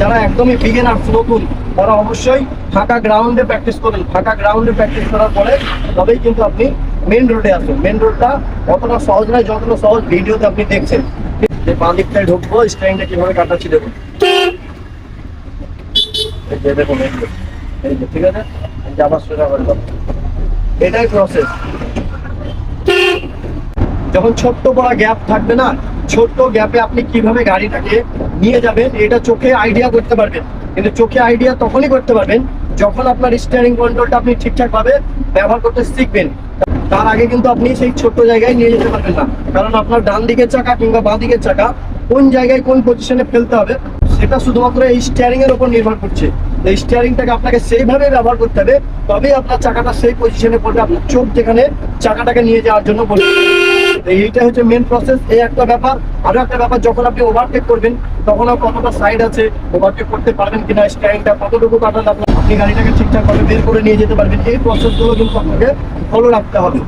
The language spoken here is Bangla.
যারা একদমই বিগিনার্স নতুন তারা অবশ্যই ফাঁকা গ্রাউন্ডে প্র্যাকটিস করুন। ফাঁকা গ্রাউন্ডে প্র্যাকটিস করার পরে তবেই কিন্তু আপনি মেন রোডে আসবেন। মেন রোডটা অতটা সহজ নয় যতটা সহজ ভিডিওতে আপনি দেখছেন। যে বাঁ দিকটায় ঢুকবো স্ট্যান্ডে কীভাবে কাটাচ্ছি দেখুন। এই যে দেখুন এই যে, ঠিক আছে? এই যে আবার সোজা করে এটাই প্রসেস যখন ছোট্ট বড় গ্যাপ থাকবে না ছোট্ট গ্যাপে আপনি কীভাবে গাড়িটাকে নিয়ে যাবেন, এটা চোখে আইডিয়া করতে পারবেন। কিন্তু চোখে আইডিয়া তখনই করতে পারবেন যখন আপনার স্টিয়ারিং কন্ট্রোলটা আপনি ঠিকঠাক ভাবে ব্যবহার করতে শিখবেন। তার আগে কিন্তু আপনি সেই ছোট্ট জায়গায় নিয়ে যেতে পারবেন না। কারণ আপনার ডান দিকের চাকা কিংবা বাঁ দিকের চাকা কোন জায়গায় কোন পজিশনে ফেলতে হবে, সেটা শুধুমাত্র এই স্টিয়ারিং এর উপর নির্ভর করছে। এই স্টিয়ারিংটাকে আপনাকে সেইভাবে ব্যবহার করতে হবে, তবেই আপনার চাকাটা সেই পজিশনে পড়বে, আপনার চোখ যেখানে চাকাটাকে নিয়ে যাওয়ার জন্য বলবে এইটা হচ্ছে মেন প্রসেস এই একটা ব্যাপার। আরও একটা ব্যাপার, যখন আপনি ওভারটেক করবেন, তখন কতটা সাইড আছে ওভারটেক করতে পারবেন কিনা স্ট্যান্ডটা কতটুকু কাটান আপনি গাড়িটাকে ঠিকঠাক ভাবে বের করে নিয়ে যেতে পারবেন, এই প্রসেসগুলো কিন্তু আপনাকে ফলো রাখতে হবে।